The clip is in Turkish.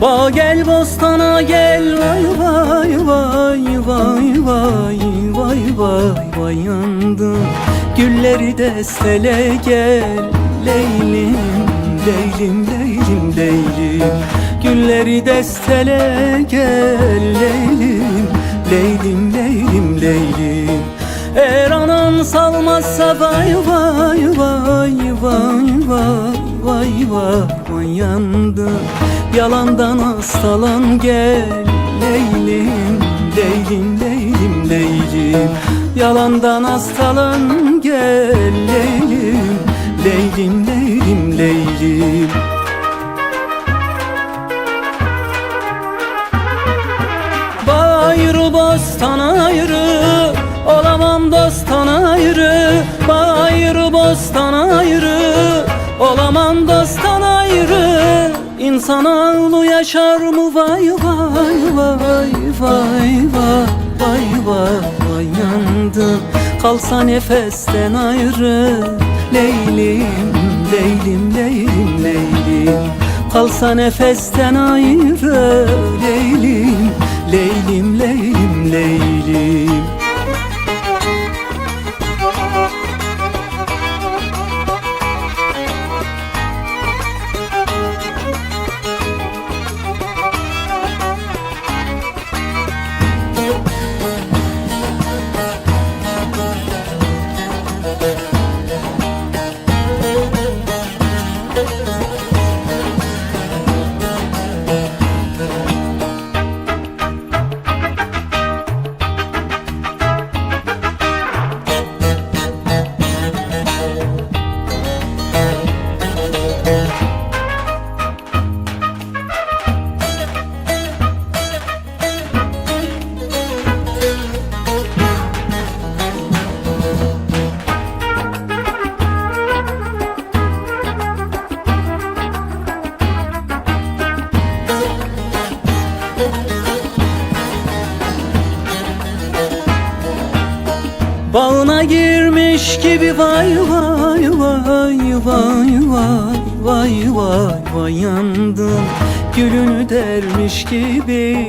Ba gel bostana gel. Vay vay vay vay vay vay vay vay yandım. Gülleri destele gel. Leylim leylim leylim leylim. Gülleri destele gel. Leylim leylim leylim leylim. Her ana anan salmazsa vay vay vay vay vay vay vay vay yandım Yalandan hastalan gel Leylim leylim leylim leylim. Yalandan hastalan gel Leylim leylim leylim leylim Olaman dosttan ayrı İnsan ağlı yaşar mı? Vay vay vay vay vay Vay vay yandım. Kalsa nefesten ayrı Leylim leylim leylim leylim. Kalsa nefesten ayrı Bağına girmiş gibi vay vay vay vay vay vay vay vay yandım. Gülünü dermiş gibi